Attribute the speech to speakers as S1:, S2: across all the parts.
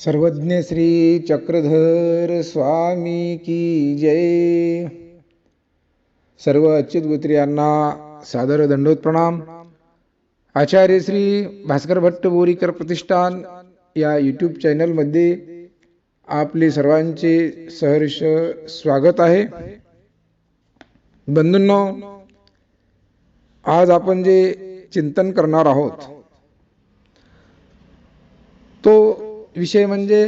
S1: सर्वज्ञ श्री चक्रधर स्वामी की जय. सर्व अच्युत गुत्री यांना सादर दंडोत प्रणाम आचार्य श्री भास्कर भट्ट बोरीकर प्रतिष्ठान या यूट्यूब चॅनलमध्ये आपले सर्वांचे सहर्ष स्वागत आहे. बंधूंनो आज आपण जे चिंतन करणार आहोत तो विषय म्हणजे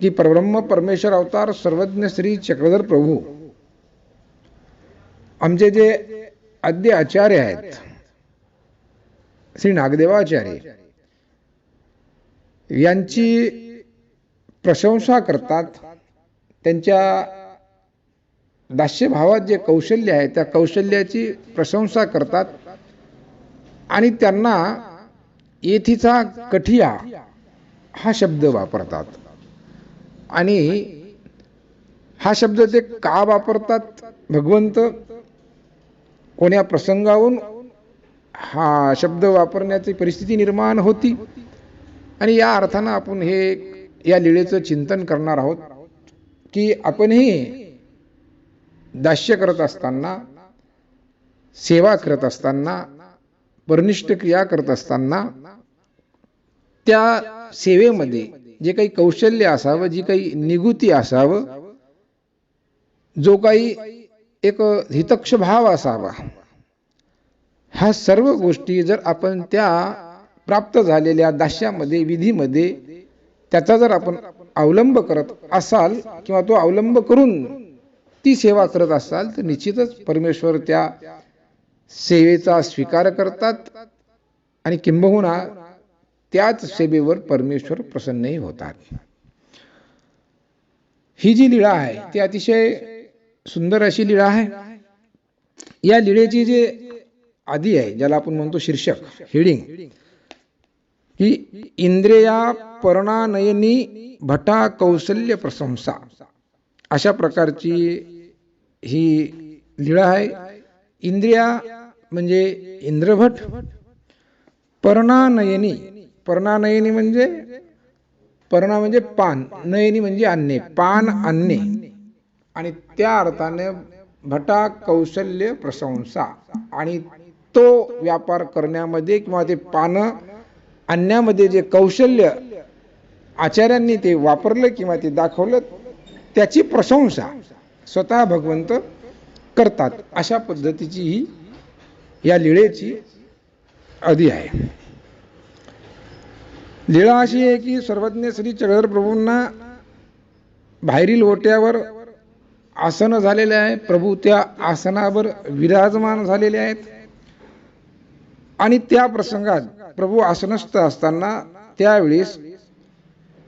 S1: की परब्रह्म परमेश्वर अवतार सर्वज्ञ श्री चक्रधर प्रभू. आमचे जे आद्य आचार्य आहेत श्री नागदेवाचार्य यांची प्रशंसा करतात त्यांच्या दास्यभावात जे कौशल्य आहे त्या कौशल्याची प्रशंसा करतात आणि त्यांना येथीचा कठिया हा शब्द वापरतात. आणि हा शब्द ते का वापरतात? भगवंत कोण्या प्रसंगावरून हा शब्द वापरण्याची परिस्थिती निर्माण होती. आणि या अर्थानं आपण हे या लीळेचं चिंतन करणार आहोत की आपणही दास्य करत असताना सेवा करत असताना परनिष्ठ क्रिया करत असताना त्या सेवेमध्ये जे काही कौशल्य असावं जी काही निगुती असावं जो काही एक हितक्ष भाव असावा ह्या सर्व गोष्टी जर आपण त्या प्राप्त झालेल्या दास्यामध्ये विधीमध्ये त्याचा जर आपण अवलंब करत असाल किंवा तो अवलंब करून ती सेवा करत असाल तर निश्चितच परमेश्वर त्या सेवेचा स्वीकार करतात आणि किंबहुना त्याच सेवेवर परमेश्वर प्रसन्नही होतात. ही जी लीळा आहे ती अतिशय सुंदर अशी लीळा आहे. या लीळेची जे आधी आहे ज्याला आपण म्हणतो शीर्षक हेडिंग ही इंद्रिया पर्णानयनी भटा कौशल्य प्रशंसा. अशा प्रकारची ही लीळा आहे. इंद्रिया म्हणजे इंद्रभट पर्णानयनी पर्णानयनी म्हणजे पर्णा म्हणजे पान नयनी म्हणजे अन्ने पान अन्ने आणि त्या अर्थाने भटा कौशल्य प्रशंसा. आणि तो व्यापार करण्यामध्ये किंवा ते पानं आणण्यामध्ये जे कौशल्य आचार्यांनी ते वापरलं किंवा ते दाखवलं त्याची प्रशंसा स्वतः भगवंत करतात. अशा पद्धतीची ही या लीळेची आधी आहे. लीळा अशी आहे की सर्वज्ञ श्री चक्रधर प्रभूंना बाहेरील ओट्यावर आसनं झालेले आहे. प्रभू त्या आसनावर विराजमान झालेले आहेत. आणि त्या प्रसंगात प्रभू आसनस्थ असताना त्यावेळेस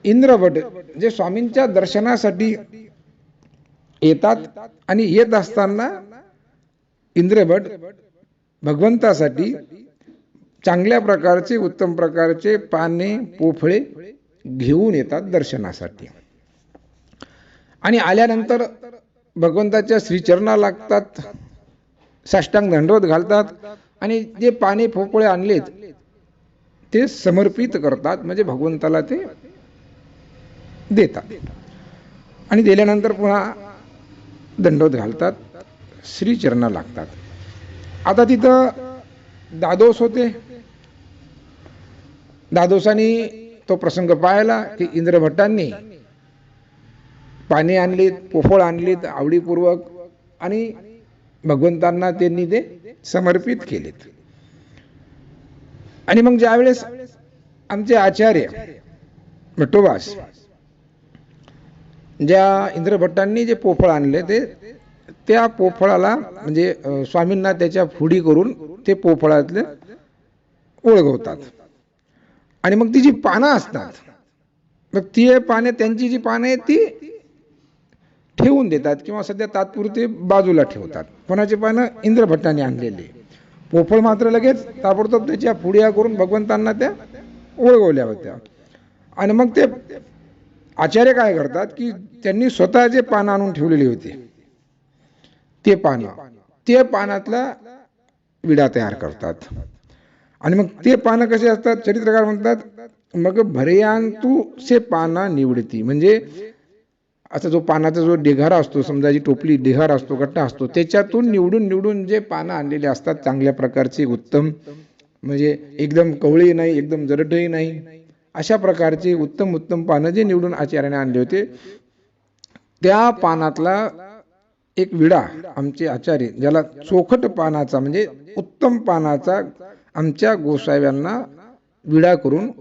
S1: इंद्रभट जे स्वामींच्या दर्शनासाठी येतात आणि येत असताना इंद्रभट भगवंतासाठी चांगल्या प्रकारचे उत्तम प्रकारचे पाने पोफळे घेऊन येतात दर्शनासाठी. आणि आल्यानंतर भगवंताच्या श्रीचरणा लागतात साष्टांग दंडवत घालतात आणि जे पाने पोफळे आणलेत ते समर्पित करतात म्हणजे भगवंताला ते देतात. आणि दिल्यानंतर पुन्हा दंडवत घालतात श्रीचरणा लागतात. आता तिथं दादोस होते. दादोसानी तो प्रसंग पाहिला की इंद्रभट्टांनी पाणी आणलीत पोफळ आणलीत आवडीपूर्वक आणि भगवंतांना त्यांनी ते समर्पित केलेत. आणि मग ज्यावेळेस आमचे आचार्य भट्टोबास ज्या इंद्रभट्टांनी जे पोफळ आणले ते त्या पोफळाला म्हणजे स्वामींना त्याच्या फुडी करून ते पोफळातले ओळखवतात आणि मग ती जी पानं असतात मग ती पाने त्यांची जी पानं आहेत ती ठेवून देतात किंवा सध्या तात्पुरते बाजूला ठेवतात. कोणाचे पानं? इंद्रभट्टाने आणलेले. पोफळ मात्र लगेच ताबडतोब त्याच्या पुड्या करून भगवंतांना त्या ओळखवल्या होत्या. आणि मग ते आचार्य काय करतात की त्यांनी स्वतः जे पानं आणून ठेवलेली होती ते पानं ते पानातला विडा तयार करतात. आणि मग ते पानं कसे असतात? चरित्रकार म्हणतात मग भरयांतू से पाना निवडती. म्हणजे असा जो पानाचा जो ढिगारा असतो समजा जी टोपली ढिगारा असतो गट्टा असतो त्याच्यातून निवडून निवडून जे पानं आणलेले असतात चांगल्या प्रकारचे उत्तम म्हणजे एकदम कवळी नाही एकदम जरटही नाही अशा प्रकारचे उत्तम उत्तम पानं जे निवडून आचार्याने आणले होते त्या पानातला एक विडा आमचे आचार्य ज्याला चोखट पानाचा म्हणजे उत्तम पानाचा आमच्या गोसाव्यांना विडा करून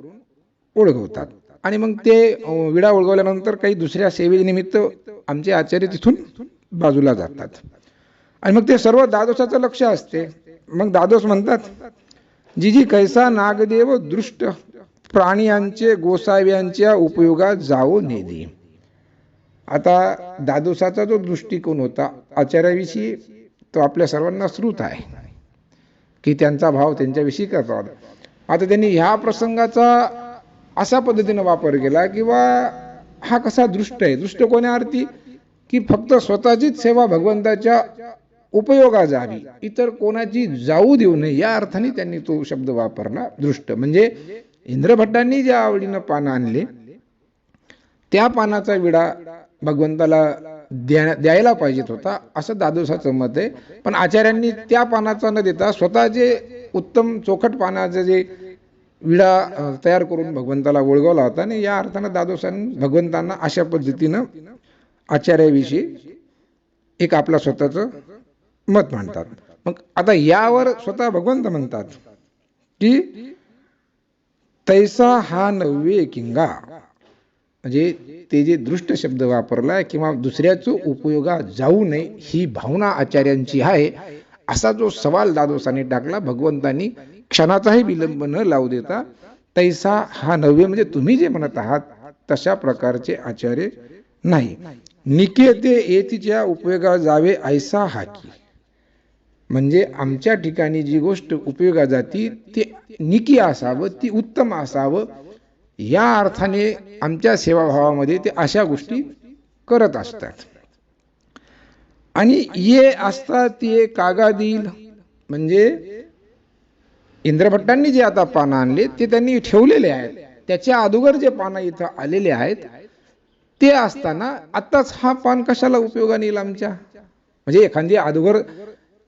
S1: ओळखवतात. आणि मग ते विडा ओळखवल्यानंतर काही दुसऱ्या सेवेनिमित्त आमचे आचार्य तिथून बाजूला जातात. आणि मग ते सर्व दादोसाचं लक्ष असते. मग दादोस म्हणतात जी जी कैसा नागदेव दृष्ट प्राण्यांचे गोसाव्यांच्या उपयोगात जाऊ नेदी आता दादोसाचा जो दृष्टिकोन होता आचार्याविषयी तो आपल्या सर्वांना श्रुत आहे. की त्यांचा भाव त्यांच्याविषयी करतात आता त्यांनी ह्या प्रसंगाचा अशा पद्धतीनं वापर केला किंवा हा कसा दृष्ट आहे? दृष्ट कोण्या अर्थी की फक्त स्वतःचीच सेवा भगवंताच्या उपयोगा जावी इतर कोणाची जाऊ देऊ नये या अर्थाने त्यांनी तो शब्द वापरला दृष्ट. म्हणजे इंद्रभट्टांनी ज्या आवडीनं पानं आणले त्या पानाचा विडा भगवंताला द्या द्यायला पाहिजेत होता असं दादोसाचं मत आहे. पण आचार्यांनी त्या पानाचा न देता स्वतःचे उत्तम चोखट पानाचं जे विडा तयार करून भगवंताला ओळगवला होता आणि या अर्थानं दादोसांनी भगवंतांना अशा पद्धतीनं आचार्याविषयी एक आपला स्वतःचं मत मांडतात मग आता यावर स्वतः भगवंत म्हणतात की तैसा हा नव्हे किंगा. म्हणजे ते जे दृष्ट शब्द वापरलाय किंवा दुसऱ्याचं उपयोगा जाऊ नये ही भावना आचार्यांची आहे असा जो सवाल दादोसाने टाकला भगवंतांनी क्षणाचाही विलंब न लावू देता तैसा हा नव्हे म्हणजे तुम्ही जे म्हणत आहात तशा प्रकारचे आचार्य नाही. निकेते येतीच्या उपयोगा जावे ऐसा हा की. म्हणजे आमच्या ठिकाणी जी गोष्ट उपयोगा जाती ते निकी असावं ती उत्तम असावं या अर्थाने आमच्या सेवाभावामध्ये ते अशा गोष्टी करत असतात. आणि ये असतात ते कागा देईल. म्हणजे इंद्रभट्टांनी जे आता पानं आणले ते त्यांनी ठेवलेले आहेत. त्याच्या अगोदर जे पानं इथं आलेले आहेत ते असताना आत्ताच हा पान कशाला उपयोगाने येईल आमच्या? म्हणजे एखादी अगोदर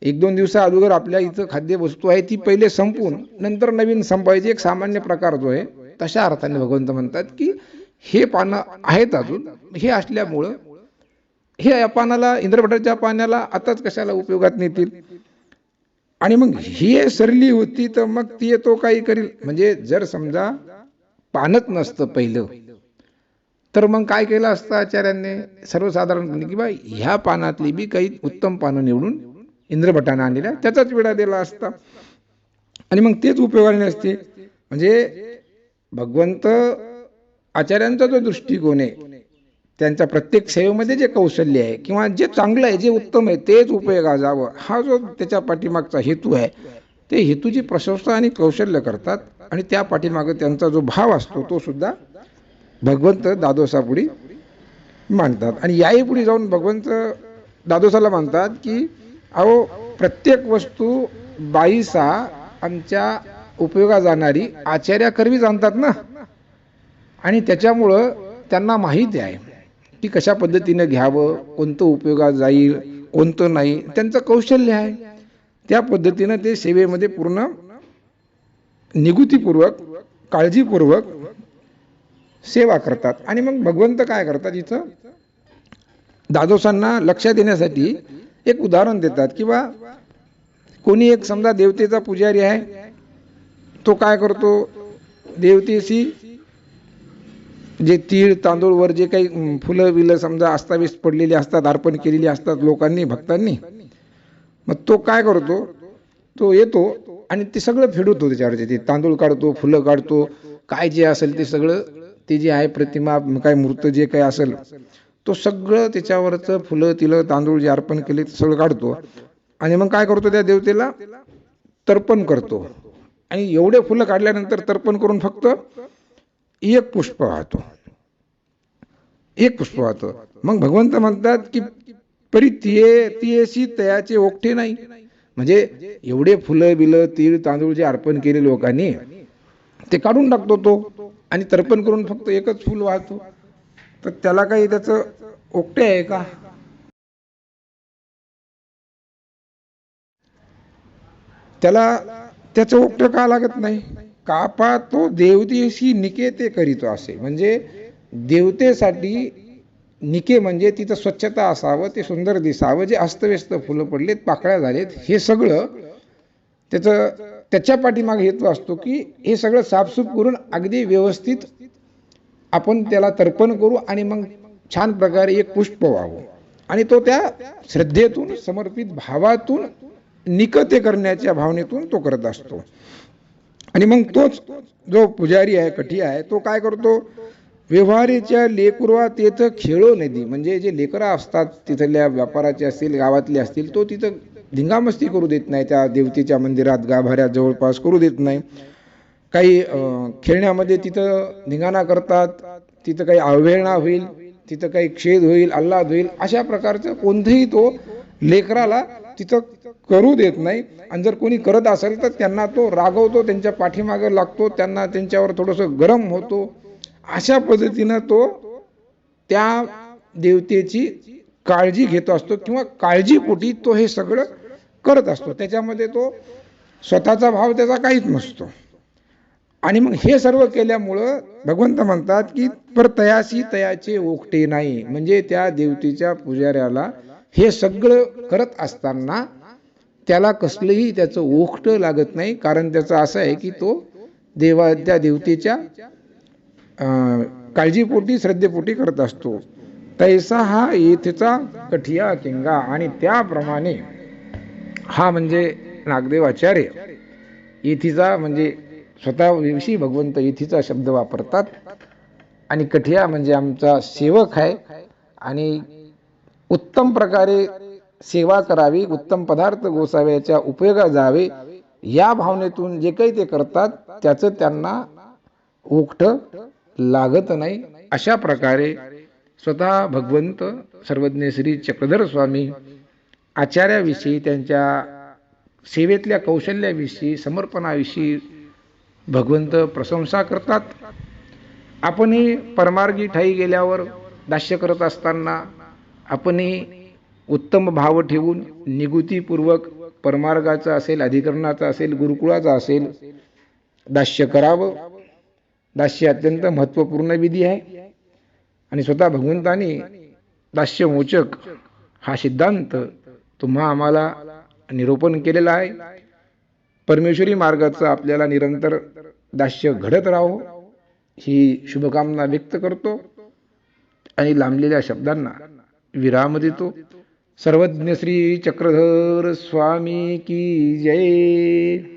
S1: एक दोन दिवसा अगोदर आपल्या इथं खाद्य वस्तू आहे ती पहिले संपून नंतर नवीन संपायची एक सामान्य प्रकार जो आहे तशा अर्थाने भगवंत म्हणतात की हे पानं आहेत अजून हे असल्यामुळं हे या पानाला इंद्रभटाच्या पाण्याला आताच कशाला उपयोगात नेतील? आणि मग ही सरली होती तर मग ती तो काही करील? म्हणजे जर समजा पानच नसतं पहिलं तर मग काय केलं असतं आचार्यांनी? सर्वसाधारणपणे की बा ह्या पानातली बी काही उत्तम पानं निवडून इंद्रभटानं आणलेल्या त्याचाच विडा दिला असता. आणि मग तेच उपयोगाने नसते म्हणजे भगवंत आचार्यांचा जो दृष्टिकोन आहे त्यांच्या प्रत्येक सेवेमध्ये जे कौशल्य आहे किंवा जे चांगलं आहे जे उत्तम आहे तेच उपयोगा जावं हा जो त्याच्या पाठीमागचा हेतू आहे ते हेतूची प्रशंसा आणि कौशल्य करतात आणि त्या पाठीमागं त्यांचा जो भाव असतो तो सुद्धा भगवंत दादोसापुढी मानतात. आणि याही पुढे जाऊन भगवंत दादोसाला मानतात की अहो प्रत्येक वस्तू बाईसा आमच्या उपयोगा जाणारी आचार्याकरवीच आणतात ना? आणि त्याच्यामुळं त्यांना माहिती आहे की कशा पद्धतीनं घ्यावं कोणतं उपयोगात जाईल कोणतं नाही त्यांचं कौशल्य आहे. त्या पद्धतीनं ते सेवेमध्ये पूर्ण निगुतीपूर्वक काळजीपूर्वक सेवा करतात. आणि मग भगवंत काय करतात इथं? दादोसांना लक्ष देण्यासाठी एक उदाहरण देतात. किंवा कोणी एक समजा देवतेचा पुजारी आहे तो काय करतो? देवतेशी जे तीळ तांदूळवर जे काही फुलं बिलं समजा अस्ताव्यस्त पडलेली असतात अर्पण केलेली असतात लोकांनी भक्तांनी मग तो काय करतो? तो येतो आणि ते सगळं फेडवतो त्याच्यावरचे ते तांदूळ काढतो फुलं काढतो. काय जे असेल ते सगळं ते जे आहे प्रतिमा काय मूर्त जे काही असेल तो सगळं त्याच्यावरचं फुलं तिलं तांदूळ जे अर्पण केले ते सगळं काढतो. आणि मग काय करतो त्या देवतेला? तर्पण करतो. आणि एवढे फुलं काढल्यानंतर तर्पण करून फक्त एक पुष्प वाहतो. एक पुष्प वाहतो. मग भगवंत म्हणतात की परी तिये तियेशी तयाचे ओकटे नाही. म्हणजे एवढे फुलं बिलं तीळ तांदूळ जे अर्पण केले लोकांनी ते काढून टाकतो तो आणि तर्पण करून फक्त एकच फुल वाहतो. तर त्याला काही त्याचं ओकटे आहे का? त्याला त्याचं ओकटं का लागत नाही? कापा तो देवतेशी निके ते करीतो असे. म्हणजे देवतेसाठी निके म्हणजे तिथं स्वच्छता असावं ते सुंदर दिसावं जे अस्तव्यस्त फुलं पडलेत पाकळ्या झालेत हे सगळं त्याचं त्याच्या पाठीमागे हेतू असतो की हे सगळं साफसूफ करून अगदी व्यवस्थित आपण त्याला तर्पण करू आणि मग छान प्रकारे एक पुष्प व्हावं. आणि तो त्या श्रद्धेतून समर्पित भावातून निकते करण्याच्या भावनेतून तो करत असतो. आणि मग तोच जो पुजारी आहे कठी आहे तो काय करतो? व्यवहारीच्या लेकुरवा तिथं खेळो नदी. म्हणजे जे लेकरं असतात तिथल्या व्यापाराचे असतील गावातले असतील तो तिथं धिंगामस्ती करू देत नाही. त्या देवतेच्या मंदिरात गाभाऱ्यात जवळपास करू देत नाही. काही खेळण्यामध्ये तिथं धिंगाणा करतात. तिथं काही अवहेळणा होईल तिथं काही खेद होईल आल्हाद होईल अशा प्रकारचं कोणतंही तो लेकराला तिथं करू देत नाही. आणि जर कोणी करत असेल तर त्यांना तो रागवतो त्यांच्या पाठीमागं लागतो त्यांना त्यांच्यावर थोडंसं गरम होतो. अशा पद्धतीनं तो त्या देवतेची काळजी घेत असतो किंवा काळजीपोटी तो हे सगळं करत असतो. त्याच्यामध्ये तो स्वतःचा भाव त्याचा काहीच नसतो. आणि मग हे सर्व केल्यामुळं भगवंत म्हणतात की पर तयासी तयाचे ओकटे नाही. म्हणजे त्या देवतेच्या पुजाऱ्याला हे सगळं करत असताना त्याला कसलंही त्याचं ओखट लागत नाही कारण त्याचं असं आहे की तो देवा त्या देवतेच्या काळजीपोटी श्रद्धेपोटी करत असतो. तैसा हा येथेचा कठिया किंगा आणि त्याप्रमाणे हा म्हणजे नागदेव आचार्य. येथीचा म्हणजे स्वतःविषयी भगवंत येथीचा शब्द वापरतात. आणि कठिया म्हणजे आमचा सेवक आहे. आणि उत्तम प्रकारे सेवा करावी उत्तम पदार्थ गोसाव्याच्या उपयोगात जावे या भावनेतून जे काही ते करतात त्याचं त्यांना ओकठ लागत नाही. अशा प्रकारे स्वतः भगवंत सर्वज्ञ श्री चक्रधर स्वामी आचार्याविषयी त्यांच्या सेवेतल्या कौशल्याविषयी समर्पणाविषयी भगवंत प्रशंसा करतात. आपणही परमार्गी ठाई गेल्यावर दास्य करत असताना आपणही उत्तम भाव ठेवून निगुतीपूर्वक परमार्गाचा असेल अधिकरणाचा असेल गुरुकुळाचा असेल दास्य करावं. दास्य अत्यंत महत्त्वपूर्ण विधी आहे. आणि स्वतः भगवंतानी दास्यमोचक हा सिद्धांत तुम्हा आम्हाला निरूपण केलेला आहे. परमेश्वरी मार्गाचं आपल्याला निरंतर दास्य घडत राहो ही शुभकामना व्यक्त करतो. आणि लांबलेल्या शब्दांना विराम देतो सर्वज्ञ श्री चक्रधर स्वामी की जय।